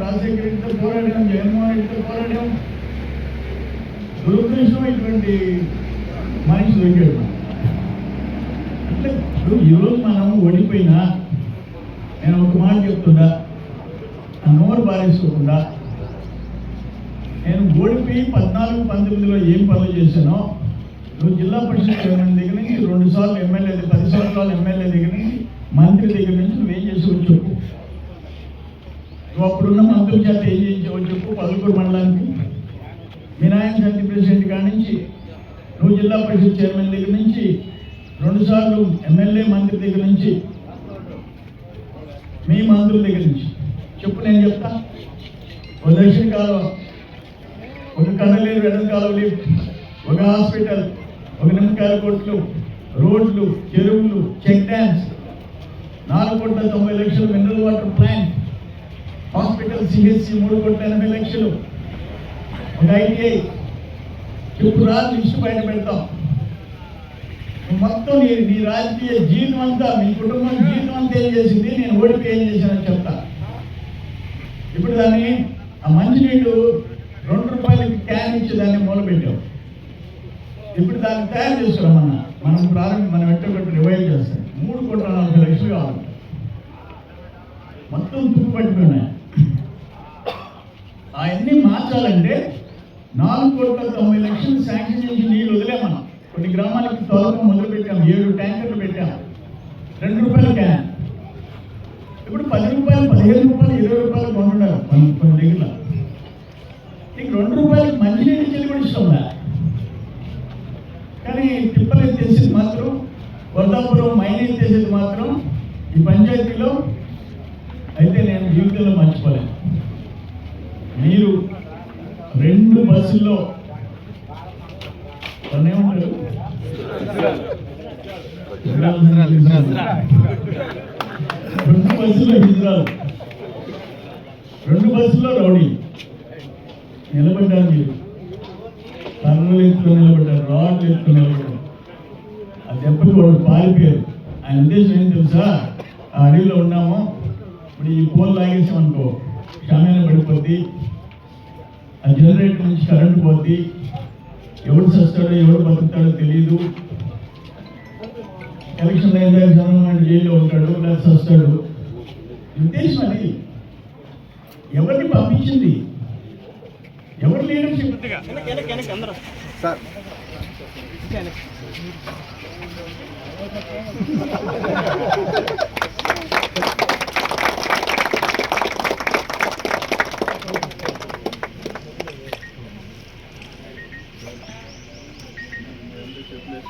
రాజశేఖర రెడ్డితో పోరాడాం జగన్మోహన్ రెడ్డితో పోరాడాం. దురదృష్టం మనిషి దొరికాడు అంటే ఇప్పుడు ఈరోజు మనం ఓడిపోయినా నేను ఒక మాట చెప్తున్నా ఆ నోరు పారేసుకోకుండా నేను ఓడిపోయి పద్నాలుగు పంతొమ్మిదిలో ఏం పనులు చేశానో నువ్వు జిల్లా పరిషత్ చైర్మన్ దగ్గర నుంచి రెండు సార్లు ఎమ్మెల్యే పది సంవత్సరాలు ఎమ్మెల్యే దగ్గర నుంచి మంత్రి దగ్గర నుంచి నువ్వేం చేసావు చెప్పు. నువ్వు అప్పుడున్న మంత్రుల చేత ఏం చేయించావో చెప్పు పదకొండు మండలానికి. వినాయక శాంతి ప్రెసిడెంట్ కాడి నుంచి నువ్వు జిల్లా పరిషత్ చైర్మన్ దగ్గర నుంచి రెండుసార్లు ఎమ్మెల్యే మంత్రి దగ్గర నుంచి మీ మంత్రుల దగ్గర నుంచి. చెప్పు నేను చెప్తా. ఒక దక్షిణ కాలువ ఒక కన్నలేరు ఎడం కాలువలు ఒక హాస్పిటల్ ఒక నిమ్మకాయల కొట్లు రోడ్లు చెరువులు చెక్ డ్యామ్స్. నాలుగు కోట్ల తొంభై లక్షలు mineral water plant hospital CHC మూడు కోట్ల ఎనభై లక్షలు. ఒక ఐటీఐ చెప్పు రాజు లిస్టు బయట పెడతాం. మొత్తం నీ నీ రాజకీయ జీవితం అంతా మీ కుటుంబం జీవితం అంతా ఏం చేసింది? నేను ఓడిపోయి ఏం చేశానని చెప్తా. ఇప్పుడు దాన్ని ఆ మంచినీళ్ళు రెండు రూపాయలకి క్యాన్ ఇచ్చి దాన్ని మొదలుపెట్టాం ఇప్పుడు దాన్ని తయారు చేసుకున్నామన్న మనం ప్రారంభ మనం వెంటబెట్టి రివైవ్ చేస్తాం. మూడు కోట్ల నలభై లక్షలు కావాలి. మొత్తం తుప్పు పట్టిపోయినాయి. అవన్నీ మార్చాలంటే నాలుగు కోట్ల తొంభై లక్షలు శాంక్షన్ చేసి నీళ్ళు వదిలే మనం. కొన్ని గ్రామాలకి తొలగ మొదలు పెట్టాం ఏడు ట్యాంకర్లు పెట్టాం. రెండు రూపాయల క్యాన్. ఇప్పుడు పది రూపాయలు పదిహేను రూపాయలు ఇరవై రూపాయలు కొంటున్నారు కొన్ని కొన్ని దగ్గర. ఇంక రెండు రూపాయలకి మంచినీళ్ళు చెల్లి కూడా ఇష్టం కానీ టిప్పలు ఎత్తేసేది మాత్రం వర్ధాపురం మైన్ ఎత్తేసేది మాత్రం ఈ పంచాయతీలో అయితే నేను జీవితంలో మర్చిపోలేను. మీరు రెండు బస్సుల్లో ఏమంటారు రెండు బస్సులో హిజ్రాలు రెండు బస్సులో రౌడీ. నిలబడ్డారు మీరు. కర్రలు ఎత్తులో నిలబడ్డారు. రాడ్లు ఎత్తులో నిలబడ్డారు. అది దెబ్బకి వాళ్ళు పారిపోయారు. ఆయన ఉద్దేశం ఏం తెలుసా? ఆ అడవిలో ఉన్నాము. ఇప్పుడు ఈ పోల్ లాగేసామనుకో. క్షమైన పోద్ది ఆ జనరేటర్ నుంచి కరెంట్ పోద్ది. ఎవడు చస్తాడో ఎవడు బతుకుతాడో తెలియదు ఎలక్షన్ అయిన జగన్మోహన్ జైల్లో ఉంటాడు లేదా చస్తాడు ఉద్దేశం అది. ఎవరిని పంపించింది? ఎవరు లీడర్షిప్ సార్. Thank you. చెప్పులు